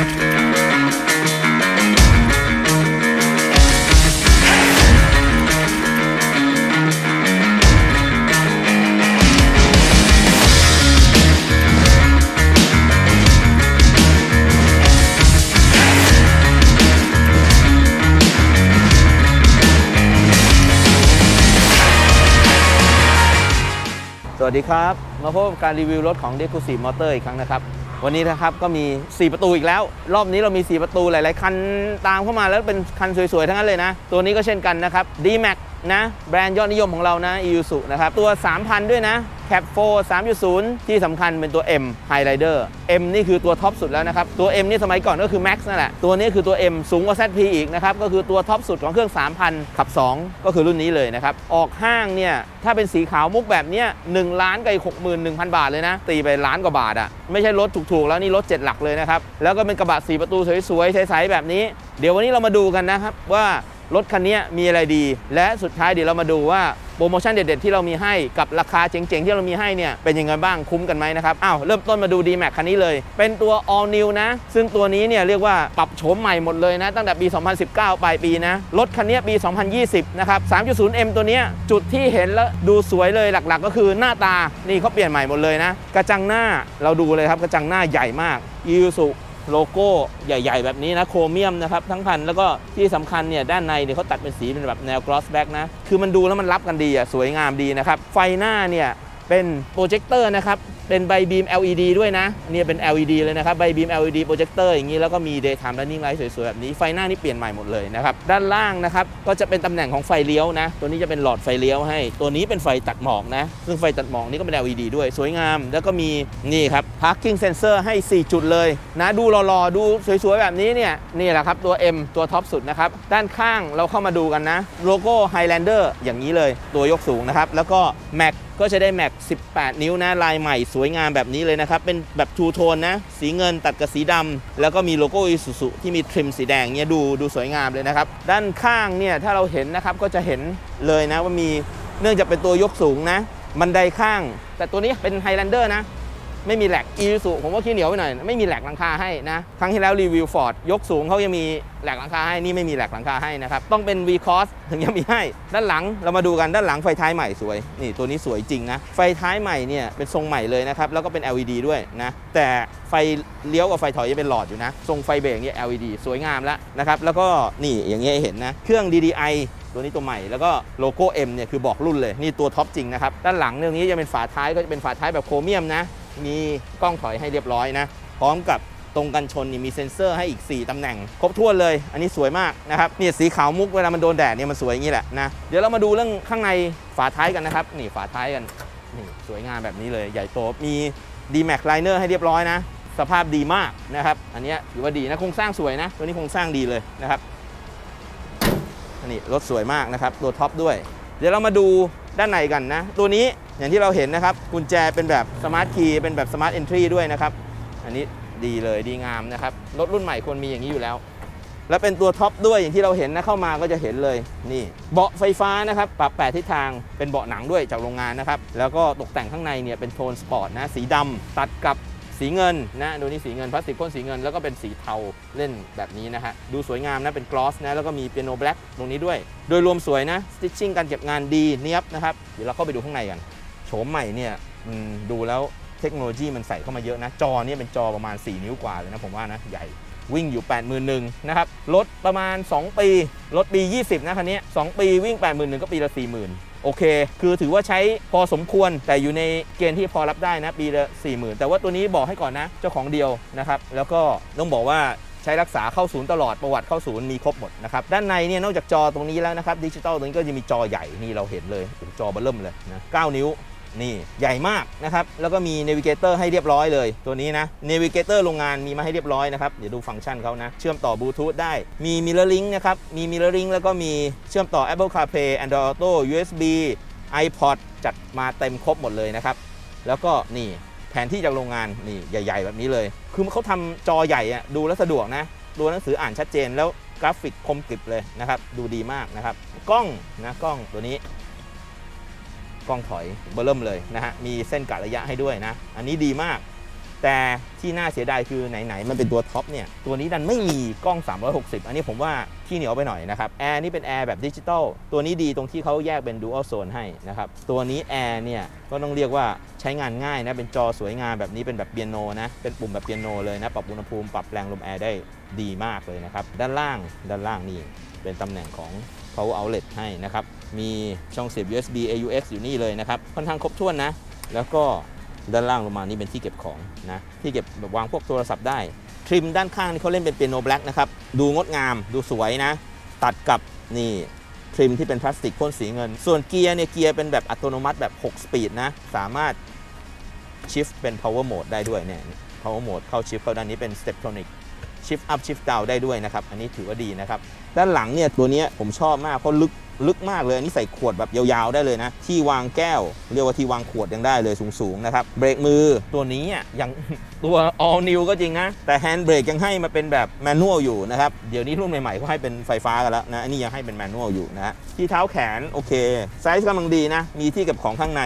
สวัสดีครับ มาพบกับการรีวิวรถของ d e c u s i Motor อีกครั้งนะครับ วันนี้นะครับก็มี 4 ประตูอีกแล้ว รอบนี้เรามี 4 ประตูหลาย ๆ คันตามเข้ามาแล้วเป็นคันสวย ๆ ทั้งนั้นเลยนะ ตัวนี้ก็เช่นกันนะครับ D-Max นะ แบรนด์ยอดนิยมของเรานะ Isuzu นะครับ ตัว 3,000 ด้วยนะ Cap 4 3.0 ที่สำคัญเป็นตัว M Highrider M นี่คือตัวท็อปสุดแล้วนะครับ ตัว M นี่สมัยก่อนก็คือ Max นั่นแหละ ตัวนี้คือตัว M สูงกว่า ZP อีกนะครับ ก็คือตัวท็อปสุดของเครื่อง 3,000 ขับ 2 ก็คือรุ่นนี้เลยนะครับ ออกห้างเนี่ย ถ้าเป็นสีขาวมุกแบบเนี้ย1ล้านกับอีก61,000 บาทเลยนะ ตีไปล้านกว่าบาทอะไม่ใช่รถถูกๆ แล้วนี่รถ7หลักเลยนะครับ แล้วก็เป็นกระบะ4ประตูสวยๆใสๆแบบนี้ เดี๋ยววันนี้เรามาดูกันนะครับว่ารถคันนี้มีอะไรดี และสุดท้ายเดี๋ยวเรามาดูว่า โปรโมชั่นเด็ดๆที่เรามีให้กับราคาเจ๋งๆ ที่เรามีให้เนี่ยเป็นยังไงบ้างคุ้มกันไหมนะครับอ้าวเริ่มต้นมาดู D-Max คันนี้เลย เป็นตัว all new นะ ซึ่งตัวนี้เนี่ยเรียกว่าปรับโฉมใหม่หมดเลยนะ ตั้งแต่ปี 2019 ปลายปีนะรถคันนี้ปี 2020 นะครับ 3.0M ตัวนี้จุดที่เห็นแล้วดูสวยเลยหลักๆ ก็คือหน้าตานี่เขาเปลี่ยนใหม่หมดเลยนะ กระจังหน้าเราดูเลยครับกระจังหน้าใหญ่มาก Isuzu โลโก้ใหญ่ ๆ แบบนี้นะโครเมียมนะครับทั้งคันแล้วก็ที่สำคัญเนี่ยด้านในเนี่ยเขาตัดเป็นสีเป็นแบบแนวกรอสแบ็กนะ คือมันดูแล้วมันรับกันดีอะสวยงามดีนะครับ ไฟหน้าเนี่ยเป็นโปรเจคเตอร์นะครับ เป็นใบบีม LED ด้วยนะเนี่ยเป็น LED เลยนะครับใบบีม LED โปรเจคเตอร์อย่างนี้แล้วก็มี daytime running light สวยๆ แบบนี้ไฟหน้านี่เปลี่ยนใหม่หมดเลยนะครับด้านล่างนะครับก็จะเป็นตำแหน่งของไฟเลี้ยวนะ ตัวนี้จะเป็นหลอดไฟเลี้ยวให้ ตัวนี้เป็นไฟตัดหมอกนะ ซึ่งไฟตัดหมอกนี่ก็เป็น LED ด้วยสวยงาม แล้วก็มีนี่ครับ parking sensor ให้ 4 จุดเลยนะดูหล่อๆ ดูสวยๆ แบบนี้เนี่ยนี่แหละครับตัว M ตัวท็อปสุดนะครับด้านข้างเราเข้ามาดูกันนะโลโก้ Highlander อย่างนี้เลย ตัวยกสูงนะครับแล้วก็ Mac ก็จะได้ Mac 18 นิ้วนะลายใหม่สวยงามแบบนี้เลยนะครับ เป็นแบบทูโทนนะ สีเงินตัดกับสีดำแล้วก็มีโลโก้อิสุสุที่มีทริมสีแดงเนี่ยดูดูสวยงามเลยนะครับ ด้านข้างเนี่ยถ้าเราเห็นนะครับก็จะเห็นเลยนะว่ามีเนื่องจากเป็นตัวยกสูงนะบันไดข้าง แต่ตัวนี้เป็นไฮแลนเดอร์นะ ไม่มีแหลกอีซูผมว่าขี้เหนียวไปหน่อย ไม่มีแหลกหลังคาให้นะ ครั้งที่แล้วรีวิวฟอร์ดยกสูงเขายังมีแหลกหลังคาให้ นี่ไม่มีแหลกหลังคาให้นะครับ ต้องเป็น V Cross ถึงจะมีให้ ด้านหลังเรามาดูกันด้านหลังไฟท้ายใหม่สวย นี่ตัวนี้สวยจริงนะ ไฟท้ายใหม่เนี่ยเป็นทรงใหม่เลยนะครับ แล้วก็เป็น LED ด้วยนะ แต่ไฟเลี้ยวกับไฟถอยยังเป็นหลอดอยู่นะ ทรงไฟเบรกเนี่ย LED สวยงามแล้วนะครับ แล้วก็นี่อย่างเงี้ยเห็นนะ เครื่อง DDI ตัวนี้ตัวใหม่แล้วก็โลโก้ M เนี่ยคือบอกรุ่นเลย นี่ตัวท็อปจริงนะครับ ด้านหลังเรื่องนี้จะเป็นฝาท้ายก็จะเป็นฝาท้ายแบบโครเมียมนะ มีกล้องถอยให้เรียบร้อยนะ พร้อมกับตรงกันชนนี่มีเซ็นเซอร์ให้อีก 4ตำแหน่ง ครบถ้วนเลย อันนี้สวยมากนะครับเนี่ยสีขาวมุกเวลามันโดนแดดเนี่ยมันสวยอย่างนี้แหละนะ เดี๋ยวเรามาดูเรื่องข้างในฝาท้ายกันนะครับ นี่ฝาท้ายกันนี่สวยงามแบบนี้เลยใหญ่โตมี D-Max Liner ให้เรียบร้อยนะ สภาพดีมากนะครับ อันนี้ยถือว่าดีนะโครงสร้างสวยนะ ตัวนี้โครงสร้างดีเลยนะครับอันนี้รถสวยมากนะครับตัวท็อปด้วย เดี๋ยวเรามาดู ด้านในกันนะ ตัวนี้อย่างที่เราเห็นนะครับ กุญแจเป็นแบบสมาร์ทคีย์เป็นแบบสมาร์ทเอนทรีด้วยนะครับ อันนี้ดีเลยดีงามนะครับ รถรุ่นใหม่ควรมีอย่างนี้อยู่แล้ว และเป็นตัวท็อปด้วยอย่างที่เราเห็นนะเข้ามาก็จะเห็นเลยนี่ เบาะไฟฟ้านะครับ ปรับแปดทิศทางเป็นเบาะหนังด้วยจากโรงงานนะครับ แล้วก็ตกแต่งข้างในเนี่ยเป็นโทนสปอร์ตนะสีดำตัดกับ สีเงินนะดูนี่สีเงินพลาสติกพ่นสีเงินแล้วก็เป็นสีเทาเล่นแบบนี้นะฮะดูสวยงามนะเป็นกลอสนะแล้วก็มีเปียโนแบล็กตรงนี้ด้วย โดยรวมสวยนะสติชชิ่งการเก็บงานดีเนียบนะครับเดี๋ยวเราเข้าไปดูข้างในกันโฉมใหม่เนี่ยดูแล้วเทคโนโลยีมันใส่เข้ามาเยอะนะ จอเนี่ยเป็นจอประมาณ 4 นิ้วกว่าเลยนะผมว่านะใหญ่ วิ่งอยู่ 81,000นะครับรถประมาณ 2 ปีรถปี 20 นะคันนี้ 2 ปีวิ่ง 81,000 ก็ปีละ 40,000 โอเค คือถือว่าใช้พอสมควรแต่อยู่ในเกณฑ์ที่พอรับได้นะปีละ 40,000 แต่ว่าตัวนี้บอกให้ก่อนนะ เจ้าของเดียวนะครับ แล้วก็ต้องบอกว่าใช้รักษาเข้าศูนย์ตลอดประวัติเข้าศูนย์มีครบหมดนะครับ ด้านในเนี่ยนอกจากจอตรงนี้แล้วนะครับดิจิตอลตรงนี้ก็จะมีจอใหญ่นี่เราเห็นเลยจอเบอร์เริ่มเลยนะ9นิ้ว นี่ใหญ่มากนะครับ แล้วก็มี n น v i เกเตอร์ให้เรียบร้อยเลย ตัวนี้นะ n น v i เกเตอร์โรงงานมีมาให้เรียบร้อยนะครับ เดี๋ยวดูฟังก์ชันเขานะ เชื่อมต่อบลูทูธได้ มี Mirror Link นะครับ มี Mirror Link แล้วก็มีเชื่อมต่อ Apple CarPlay Android Auto USB iPod จัดมาเต็มครบหมดเลยนะครับ แล้วก็นี่แผนที่จากโรงงานนี่ใหญ่ ๆ แบบนี้เลย คือเขาทำจอใหญ่อะดูแล้วสะดวกนะตัวหนังสืออ่านชัดเจนแล้วกราฟิกคมกริบเลยนะครับ ดูดีมากนะครับ กล้องนะกล้องตัวนี้ กล้องถอยเบอร์เริ่มเลยนะฮะมีเส้นกะระยะให้ด้วยนะ อันนี้ดีมาก แต่ที่น่าเสียดายคือไหนๆมันเป็นตัวท็อปเนี่ยตัวนี้ดันไม่มีกล้อง 360 อันนี้ผมว่าที่เหนียวไปหน่อยนะครับแอร์นี่เป็นแอร์แบบดิจิตอลตัวนี้ดีตรงที่เขาแยกเป็น Dual Zone ให้นะครับตัวนี้แอร์เนี่ยก็ต้องเรียกว่าใช้งานง่ายนะเป็นจอสวยงามแบบนี้เป็นแบบเปียโนนะเป็นปุ่มแบบเปียโนเลยนะปรับอุณหภูมิปรับแรงลมแอร์ได้ดีมากเลยนะครับด้านล่างด้านล่างนี่เป็นตำแหน่งของ power outlet ให้นะครับมีช่องเสียบ USB AUX อยู่นี่เลยนะครับค่อนข้างครบถ้วนนะแล้วก็ ด้านล่างลงมานี่เป็นที่เก็บของนะที่เก็บแบบวางพวกโทรศัพท์ได้ ทริมด้านข้างนี่เขาเล่นเป็นเปียโนแบล็กนะครับดูงดงามดูสวยนะ ตัดกับนี่ทริมที่เป็นพลาสติกพ่นสีเงิน ส่วนเกียร์เนี่ยเกียร์เป็นแบบอัตโนมัติแบบ 6 สปีดนะ สามารถชิฟเป็น power mode ได้ด้วยเนี่ย power mode เข้าชิฟเข้าด้านนี้เป็น step tonic shift up shift down ได้ด้วยนะครับ อันนี้ถือว่าดีนะครับ ด้านหลังเนี่ยตัวนี้ผมชอบมากเพราะลึก ลึกมากเลยอันนี้ใส่ขวดแบบยาวๆได้เลยนะ ที่วางแก้ว เรียกว่าที่วางขวดยังได้เลยสูงๆนะครับเบรกมือตัวนี้อะยัง ตัว all new ก็จริงนะ แต่แฮนด์เบรกยังให้มาเป็นแบบแมนนวลอยู่นะครับ เดี๋ยวนี้รุ่นใหม่ๆก็ให้เป็นไฟฟ้ากันแล้วนะ อันนี้ยังให้เป็นแมนนวลอยู่นะฮะที่เท้าแขน โอเค ไซส์กำลังดีนะ มีที่เก็บของข้างใน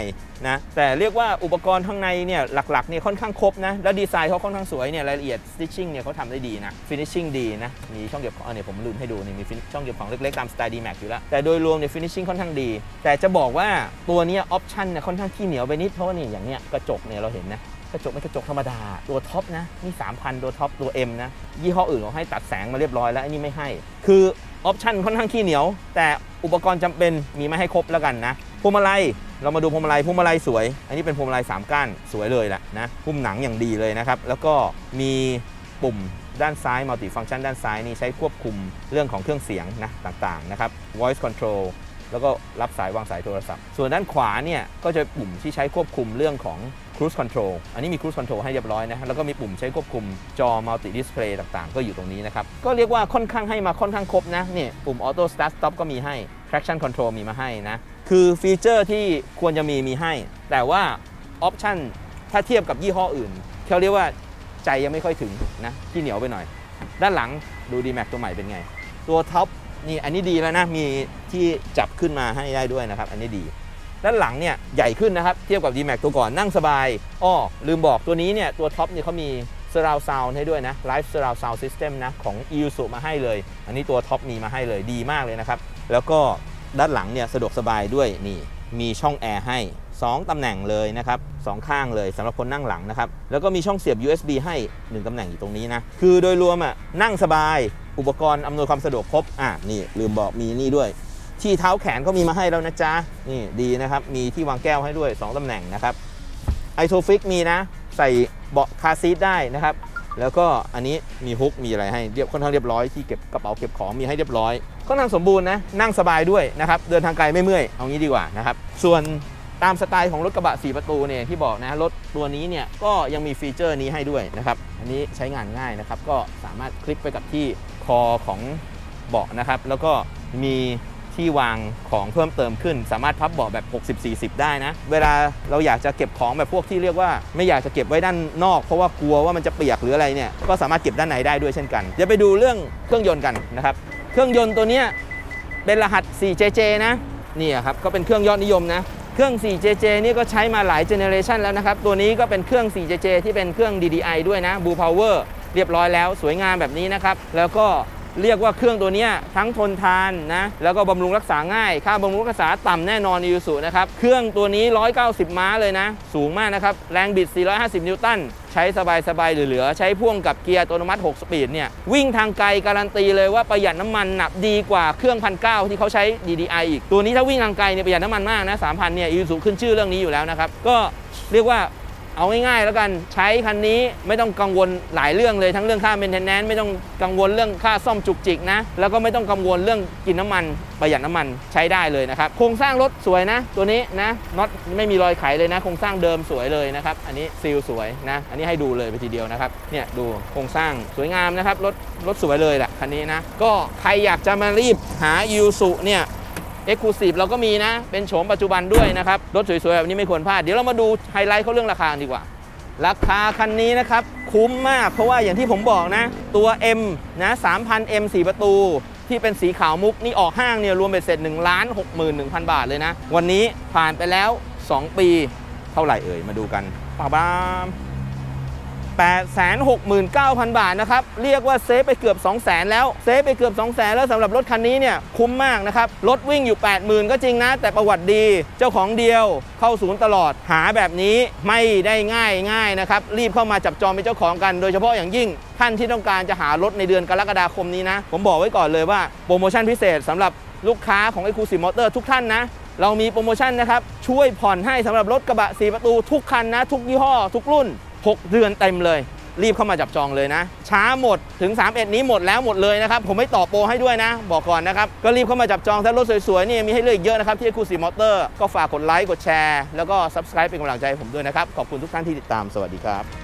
นะ แต่เรียกว่าอุปกรณ์ข้างในเนี่ยหลักๆเนี่ยค่อนข้างครบนะ แล้วดีไซน์เขาค่อนข้างสวยเนี่ยรายละเอียด stitching เนี่ยเขาทำได้ดีนะ finishing ดีนะ มีช่องเก็บของอันนี้ผมลืมให้ดูนี่มีช่องเก็บของเล็กๆตามสไตล์ D-Max อยู่แล้ว แต่โดยรวมเนี่ย finishing ค่อนข้างดี แต่จะบอกว่าตัวเนี้ออปชั่นเนี่ยค่อนข้างขี้เหนียวไปนิดเพราะว่านี่อย่างเนี้ยกระจกเนี่ยเราเห็นนะกระจกไม่กระจกธรรมดา ตัวท็อปนะนี่3,000 ตัวท็อปตัว M นะ ยี่ห้ออื่นเขาให้ตัดแสงมาเรียบร้อยแล้วอันนี้ไม่ให้ คือออปชั่นค่อนข้างขี้เหนียว แต่อุปกรณ์จำเป็นมีไม่ให้ครบแล้วกันนะพวงมาลัยเรามาดูพวงมาลัยพวงมาลัยสวย อันนี้เป็นพวงมาลัย3ก้านสวยเลยแหละนะพุ่มหนังอย่างดีเลยนะครับ แล้วก็มีปุ่มด้านซ้าย multi function ด้านซ้ายนี่ใช้ควบคุมเรื่องของเครื่องเสียงนะต่างๆนะครับ voice control แล้วก็รับสายวางสายโทรศัพท์ ส่วนด้านขวาเนี่ยก็จะปุ่มที่ใช้ควบคุมเรื่องของ cruise control อันนี้มี cruise control ให้เรียบร้อยนะแล้วก็มีปุ่มใช้ควบคุมจอ multi display ต่างๆ ก็อยู่ตรงนี้นะครับ ก็เรียกว่าค่อนข้างให้มาค่อนข้างครบนะเนี่ยปุ่ม auto start stop ก็มีให้ traction control มีมาให้นะ คือฟีเจอร์ที่ควรจะมีมีให้ แต่ว่า option ถ้าเทียบกับยี่ห้ออื่นเขาเรียกว่าใจยังไม่ค่อยถึงนะที่เหนียวไปหน่อย ด้านหลังดู D-Max ตัวใหม่เป็นไง ตัวท็อปนี่อันนี้ดีแล้วนะมีที่จับขึ้นมาให้ได้ด้วยนะครับ อันนี้ดี ด้านหลังเนี่ยใหญ่ขึ้นนะครับ เทียบกับ D-Max ตัวก่อนนั่งสบายอ้อลืมบอกตัวนี้เนี่ยตัวท็อปเนี่ยเขามี Surround Sound ให้ด้วยนะ Live Surround Sound System นะของ i s u มาให้เลย อันนี้ตัวท็อปมีมาให้เลยดีมากเลยนะครับ แล้วก็ด้านหลังเนี่ยสะดวกสบายด้วยนี่มีช่องแอร์ให้ 2 ตำแหน่งเลยนะครับสองข้างเลยสำหรับคนนั่งหลังนะครับ แล้วก็มีช่องเสียบ USB ให้ 1 ตำแหน่งอยู่ตรงนี้นะ คือโดยรวมอะนั่งสบายอุปกรณ์อำนวยความสะดวกครบอะนี่ลืมบอกมีนี่ด้วย ที่เท้าแขนก็มีมาให้แล้วนะจ๊ะ นี่ดีนะครับ มีที่วางแก้วให้ด้วย 2 ตำแหน่งนะครับไอโซฟิกมีนะ ใส่เบาะคาซีทได้นะครับ แล้วก็อันนี้มีฮุกมีอะไรให้เรียบค่อนข้างเรียบร้อยที่เก็บกระเป๋าเก็บของมีให้เรียบร้อยค่อนข้างสมบูรณ์นะนั่งสบายด้วยนะครับเดินทางไกลไม่เมื่อยเอางี้ดีกว่านะครับส่วนตามสไตล์ของรถกระบะ 4 ประตูเนี่ยที่บอกนะรถตัวนี้เนี่ยก็ยังมีฟีเจอร์นี้ให้ด้วยนะครับ อันนี้ใช้งานง่ายนะครับ ก็สามารถคลิกไปกับที่คอของเบาะนะครับ แล้วก็มี ที่วางของเพิ่มเติมขึ้น สามารถพับเบาะแบบ 60-40 ได้นะ เวลาเราอยากจะเก็บของแบบพวกที่เรียกว่า ไม่อยากจะเก็บไว้ด้านนอก เพราะว่ากลัวว่ามันจะเปียกหรืออะไรเนี่ยก็สามารถเก็บด้านในได้ด้วยเช่นกันเดี๋ยวไปดูเรื่องเครื่องยนต์กันนะครับเครื่องยนต์ตัวนี้เป็นรหัส 4JJ นะนี่ครับก็เป็นเครื่องยอดนิยมนะเครื่อง 4JJ นี่ก็ใช้มาหลายเจเนเรชันแล้วนะครับ ตัวนี้ก็เป็นเครื่อง 4JJ ที่เป็นเครื่อง DDI ด้วยนะ Blue Power เรียบร้อยแล้ว สวยงามแบบนี้นะครับ แล้วก็ เรียกว่าเครื่องตัวนี้ทั้งทนทานนะแล้วก็บำรุงรักษาง่าย ค่าบำรุงรักษาต่ำแน่นอนอี u ูนะครับเครื่องตัวนี้ 190 ม้าเลยนะ สูงมากนะครับ แรงบิด 450 นิวตันใช้สบายๆเหลือๆใช้พ่วงกับเกียร์อัตโนมัติ 6 สปีดเนี่ยวิ่งทางไกลการันตีเลยว่าประหยัดน้ำมันหนักดีกว่าเครื่องพันเที่เขาใช้ DDI อีก ตัวนี้ถ้าวิ่งทางไกลเนี่ยประหยัดน้ำมันมากนะ3,000เนี่ยอีซูขึ้นชื่อเรื่องนี้อยู่แล้วนะครับก็เรียกว่า เอาง่ายๆแล้วกันใช้คันนี้ไม่ต้องกังวลหลายเรื่องเลยทั้งเรื่องค่าเมนเทนแนนซ์ไม่ต้องกังวลเรื่องค่าซ่อมจุกจิกนะ แล้วก็ไม่ต้องกังวลเรื่องกินน้ำมันประหยัดน้ำมันใช้ได้เลยนะครับ โครงสร้างรถสวยนะ ตัวนี้นะน็อตไม่มีรอยไขเลยนะ โครงสร้างเดิมสวยเลยนะครับอันนี้ซีลสวยนะ อันนี้ให้ดูเลยไปทีเดียวนะครับเนี่ยดูโครงสร้างสวยงามนะครับรถรถสวยเลยแหละคันนี้นะก็ใครอยากจะมารีบหายูสุเนี่ย เอ็กซ์คลูซีฟเราก็มีนะ เป็นโฉมปัจจุบันด้วยนะครับ รถสวยๆ แบบนี้ไม่ควรพลาด เดี๋ยวเรามาดูไฮไลท์เขาเรื่องราคาดีกว่า ราคาคันนี้นะครับ คุ้มมาก เพราะว่าอย่างที่ผมบอกนะ ตัว M นะ 3,000 M 4 ประตู ที่เป็นสีขาวมุกนี่ออกห้างเนี่ยรวมเบ็ดเสร็จ1ล้าน61,000 บาทเลยนะ วันนี้ผ่านไปแล้ว 2 ปี เท่าไหร่เอ่ยมาดูกันป้าบ้าม 869,000 บาทนะครับ เรียกว่าเซฟไปเกือบ 200,000 แล้ว เซฟไปเกือบ 200,000 แล้วสำหรับรถคันนี้เนี่ยคุ้มมากนะครับ รถวิ่งอยู่ 80,000 ก็จริงนะ แต่ประวัติดี เจ้าของเดียวเข้าศูนย์ตลอดหาแบบนี้ไม่ได้ง่ายง่ายนะครับ รีบเข้ามาจับจองเป็นเจ้าของกัน โดยเฉพาะอย่างยิ่งท่านที่ต้องการจะหารถในเดือนกรกฎาคมนี้นะ ผมบอกไว้ก่อนเลยว่าโปรโมชั่นพิเศษสำหรับลูกค้าของ e x c l u s i v e Motor ทุกท่านนะเรามีโปรโมชั่นนะครับ ช่วยผ่อนให้สำหรับรถกระบะ 4 ประตูทุกคันนะ ทุกยี่ห้อ ทุกรุ่น 6 เดือนเต็มเลย รีบเข้ามาจับจองเลยนะ ช้าหมดถึง 31 นี้หมดแล้วหมดเลยนะครับ ผมไม่ต่อโปรให้ด้วยนะ บอกก่อนนะครับ ก็รีบเข้ามาจับจองถ้ารถสวยๆนี่มีให้เลือกอีกเยอะนะครับ ที่คูซีมอเตอร์ก็ฝากกดไลค์กดแชร์แล้วก็ Subscribe เป็นกำลังใจให้ผมด้วยนะครับ ขอบคุณทุกท่านที่ติดตามสวัสดีครับ